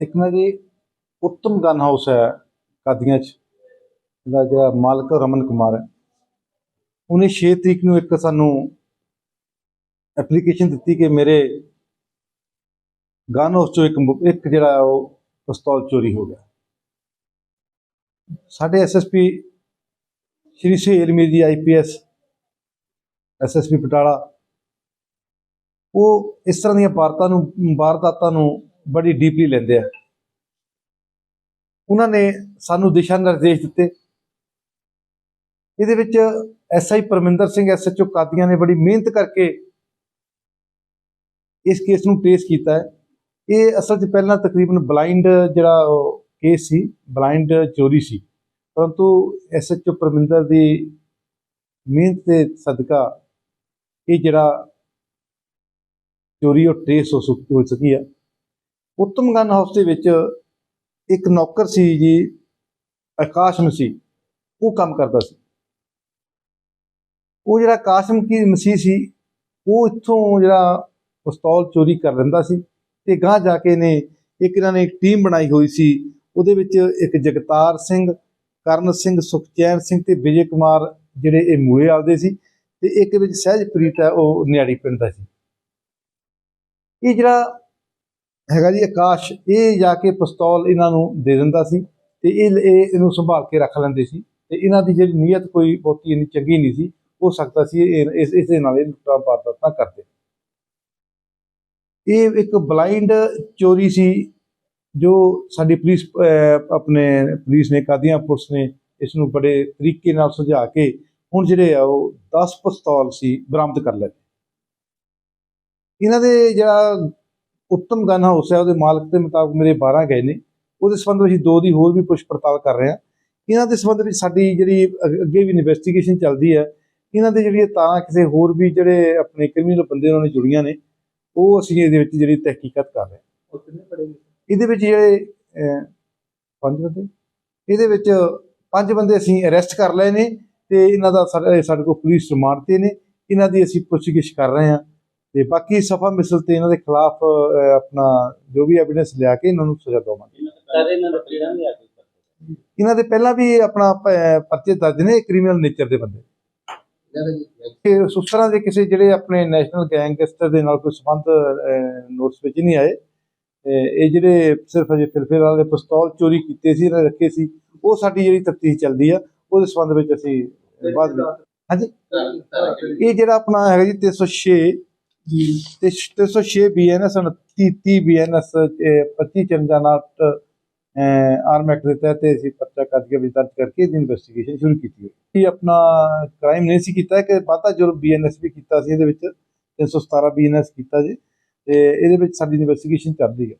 ਇੱਕ ਨਾ ਜੀ ਉੱਤਮ ਗਨ ਹਾਊਸ ਹੈ ਕਾਦੀਆਂ ਚ, ਇਹਦਾ ਜਿਹੜਾ ਮਾਲਕ ਰਮਨ ਕੁਮਾਰ ਹੈ। ਉਹਨੇ 6 ਤਰੀਕ ਨੂੰ ਇੱਕ ਸਾਨੂੰ ਐਪਲੀਕੇਸ਼ਨ ਦਿੱਤੀ ਕਿ ਮੇਰੇ ਗਨ ਹਾਊਸ ਚੋਂ ਇੱਕ ਇੱਕ ਜਿਹੜਾ ਉਹ ਪਿਸਤੌਲ ਚੋਰੀ ਹੋ ਗਿਆ। ਸਾਡੇ SSP Shri Suhail Mir IPS SSP Patiala, ਉਹ ਇਸ ਤਰ੍ਹਾਂ ਦੀਆਂ ਵਾਰਤਾ ਨੂੰ, ਵਾਰਦਾਤਾਂ ਨੂੰ ਬੜੀ ਡੀਪਲੀ ਲੈਂਦੇ ਆ। ਉਹਨਾਂ ਨੇ ਸਾਨੂੰ ਦਿਸ਼ਾ ਨਿਰਦੇਸ਼ ਦਿੱਤੇ। ਇਹਦੇ ਵਿੱਚ ਐਸਆਈ ਪਰਮਿੰਦਰ ਸਿੰਘ ਐਸਐਚਓ ਕਾਦੀਆਂ ਨੇ ਬੜੀ ਮਿਹਨਤ ਕਰਕੇ ਇਸ ਕੇਸ ਨੂੰ ਟ੍ਰੇਸ ਕੀਤਾ ਹੈ। ਇਹ ਅਸਲ 'ਚ ਪਹਿਲਾਂ ਤਕਰੀਬਨ ਬਲਾਈਂਡ ਜਿਹੜਾ ਉਹ ਕੇਸ ਸੀ ਬਲਾਈਂਡ ਚੋਰੀ ਸੀ। ਪਰੰਤੂ ਐਸਐਚਓ ਪਰਮਿੰਦਰ ਦੀ ਮਿਹਨਤ ਦੇ ਸਦਕਾ ਇਹ ਜਿਹੜਾ ਚੋਰੀ ਉਹ ਟ੍ਰੇਸ ਹੋ ਸੁ- ਹੋ ਸਕੀ ਆ। ਉੱਤਮ ਗਨ ਹਾਊਸ ਦੇ ਵਿੱਚ ਇੱਕ ਨੌਕਰ ਸੀ ਜੀ ਆਕਾਸ਼ ਮਸੀਹ ਉਹ ਕੰਮ ਕਰਦਾ ਸੀ। ਉਹ ਜਿਹੜਾ ਆਕਾਸ਼ ਕੀ ਮਸੀਹ ਸੀ, ਉਹ ਇੱਥੋਂ ਜਿਹੜਾ ਪਿਸਤੌਲ ਚੋਰੀ ਕਰ ਲੈਂਦਾ ਸੀ ਤੇ ਗਾਂ ਜਾ ਕੇ ਨੇ ਇੱਕ ਇਹਨਾਂ ਨੇ ਇੱਕ ਟੀਮ ਬਣਾਈ ਹੋਈ ਸੀ। ਉਹਦੇ ਵਿੱਚ ਇੱਕ ਜਗਤਾਰ ਸਿੰਘ, ਕਰਨ ਸਿੰਘ, ਸੁਖਚੈਨ ਸਿੰਘ ਤੇ ਵਿਜੇ ਕੁਮਾਰ ਜਿਹੜੇ ਇਹ ਮੂਲੇ ਆਲਦੇ ਸੀ ਤੇ ਇੱਕ ਵਿੱਚ ਸਹਿਜਪ੍ਰੀਤ ਹੈ, ਉਹ ਨਿਆੜੀ ਪਿੰਡ ਦਾ ਸੀ। ਇਹ ਜਿਹੜਾ ਹੈਗਾ ਜੀ ਆਕਾਸ਼, ਇਹ ਜਾ ਕੇ ਪਿਸਤੌਲ ਇਹਨਾਂ ਨੂੰ ਦੇ ਦਿੰਦਾ ਸੀ ਤੇ ਇਹ ਇਹਨੂੰ ਸੰਭਾਲ ਕੇ ਰੱਖ ਲੈਂਦੇ ਸੀ ਤੇ ਇਹਨਾਂ ਦੀ ਜਿਹੜੀ ਨੀਅਤ ਕੋਈ ਬਹੁਤੀ ਇੰਨੀ ਚੰਗੀ ਨਹੀਂ ਸੀ ਹੋ ਸਕਦਾ ਸੀ ਇਹ, ਇਸ ਇਸ ਨਾਲ ਇਹ ਲੁੱਟਾਂ ਵਾਰਦਾਤਾਂ ਕਰਦੇ। ਇਹ ਇੱਕ ਬਲਾਈਂਡ ਚੋਰੀ ਸੀ ਜੋ ਸਾਡੀ ਪੁਲਿਸ ਆਪਣੇ ਪੁਲਿਸ ਨੇ ਕਾਦੀਆਂ ਪੁਲਿਸ ਨੇ ਇਸ ਨੂੰ ਬੜੇ ਤਰੀਕੇ ਨਾਲ ਸੁਝਾ ਕੇ ਹੁਣ ਜਿਹੜੇ ਆ ਉਹ 10 ਪਿਸਤੌਲ ਸੀ ਬਰਾਮਦ ਕਰ ਲਏ। ਇਹਨਾਂ ਦੇ ਜਿਹੜਾ ਉੱਤਮ ਗਨ ਹਾਊਸ ਹੈ ਉਹਦੇ ਮਾਲਕ ਦੇ ਮੁਤਾਬਕ ਮੇਰੇ 12 ਗਏ ਨੇ। ਉਹਦੇ ਸੰਬੰਧ ਵਿੱਚ ਦੋ ਦੀ ਹੋਰ ਵੀ ਪੁੱਛ ਪੜਤਾਲ ਕਰ ਰਹੇ ਹਾਂ। ਇਹਨਾਂ ਦੇ ਸੰਬੰਧ ਵਿੱਚ ਸਾਡੀ ਜਿਹੜੀ ਅਗ- ਵੀ ਇਨਵੈਸਟੀਗੇਸ਼ਨ ਚੱਲਦੀ ਹੈ। ਇਹਨਾਂ ਦੇ ਜਿਹੜੀਆਂ ਤਾਰਾਂ ਕਿਸੇ ਹੋਰ ਵੀ ਜਿਹੜੇ ਆਪਣੇ ਕ੍ਰਿਮੀਨਲ ਬੰਦੇ ਉਹਨਾਂ ਨੇ ਜੁੜੀਆਂ ਨੇ ਉਹ ਅਸੀਂ ਇਹਦੇ ਵਿੱਚ ਜਿਹੜੀ ਤਹਿਕੀਕਤ ਕਰ ਰਹੇ ਹਾਂ। ਉਹ ਕਿੰਨੇ ਪੜੇਗੇ ਇਹਦੇ ਵਿੱਚ ਜਿਹੜੇ ਪੰਜ ਬੰਦੇ? ਇਹਦੇ ਵਿੱਚ ਪੰਜ ਬੰਦੇ ਅਸੀਂ ਅਰੈਸਟ ਕਰ ਲਏ ਨੇ ਤੇ ਇਹਨਾਂ ਦਾ ਸਾਡੇ ਸਾਡੇ ਕੋਲ ਪੁਲਿਸ ਰਿਮਾਂਡ ਤੇ ਨੇ। ਇਹਨਾਂ ਦੀ ਅਸੀਂ ਪੁੱਛਗਿੱਛ ਕਰ ਰਹੇ ਹਾਂ। ਤੇ ਬਾਕੀ ਸਫਾ ਮਿਸਲ ਤੇ ਇਹਨਾਂ ਦੇ ਖਿਲਾਫ ਆਪਣਾ ਜੋ ਵੀ ਐਵੀਡੈਂਸ ਲਿਆ ਕੇ ਇਹਨਾਂ ਨੂੰ ਸਜ਼ਾ ਦਵਾਂਗੇ। ਇਹਨਾਂ ਦਾ ਪਹਿਲਾਂ ਵੀ ਆਪਣਾ ਪਰਚੇ ਦਰਜ ਨੇ ਕ੍ਰਿਮੀਨਲ ਨੇਚਰ ਦੇ ਬੰਦੇ। ਕਿ ਉਸ ਤਰ੍ਹਾਂ ਦੇ ਕਿਸੇ ਜਿਹੜੇ ਆਪਣੇ ਨੈਸ਼ਨਲ ਗੈਂਗਸਟਰ ਦੇ ਨਾਲ ਕੋਈ ਸੰਬੰਧ ਨੋਟਸ ਵਿੱਚ ਨਹੀਂ ਆਏ ਇਹ ਜਿਹੜੇ ਸਿਰਫ ਅਜੇ ਫਿਲਫਿਲ ਵਾਲੇ ਪਿਸਤੌਲ ਚੋਰੀ ਕੀਤੇ ਸੀ ਇਹਨਾਂ ਰੱਖੇ ਸੀ ਉਹ ਸਾਡੀ ਜਿਹੜੀ ਤਫਤੀਸ਼ ਚੱਲਦੀ ਆ ਉਹਦੇ ਸੰਬੰਧ ਵਿੱਚ ਅਸੀਂ ਬਾਅਦ ਵਿੱਚ ਹਾਂਜੀ? ਇਹ ਜਿਹੜਾ ਆਪਣਾ ਹੈਗਾ ਜੀ 306 ਜੀ। ਤੇ 306 ਬੀਐਨਐਸ 29 30 ਬੀਐਨਐਸ 25 ਚੰਜਾਨਾਟ ਆਰਮ ਐਕਟ ਦੇ ਤਹਿਤ ਅਸੀਂ ਪਰਚਾ ਕੱਢ ਕੇ ਵਿੱਚ ਦਰਜ ਕਰਕੇ ਇਹਦੀ ਇਨਵੈਸਟੀਗੇਸ਼ਨ ਸ਼ੁਰੂ ਕੀਤੀ ਹੈ। ਇਹ ਆਪਣਾ ਕ੍ਰਾਈਮ ਨਹੀਂ ਸੀ ਕੀਤਾ ਕਿ ਵਾਧਾ ਜੁਰਮ ਬੀਐਨਐਸ ਵੀ ਕੀਤਾ ਸੀ, ਇਹਦੇ ਵਿੱਚ 317 ਬੀਐਨਐਸ ਕੀਤਾ ਜੀ, ਤੇ ਇਹਦੇ ਵਿੱਚ ਸਾਡੀ ਇਨਵੈਸਟੀਗੇਸ਼ਨ ਚੱਲਦੀ ਹੈ।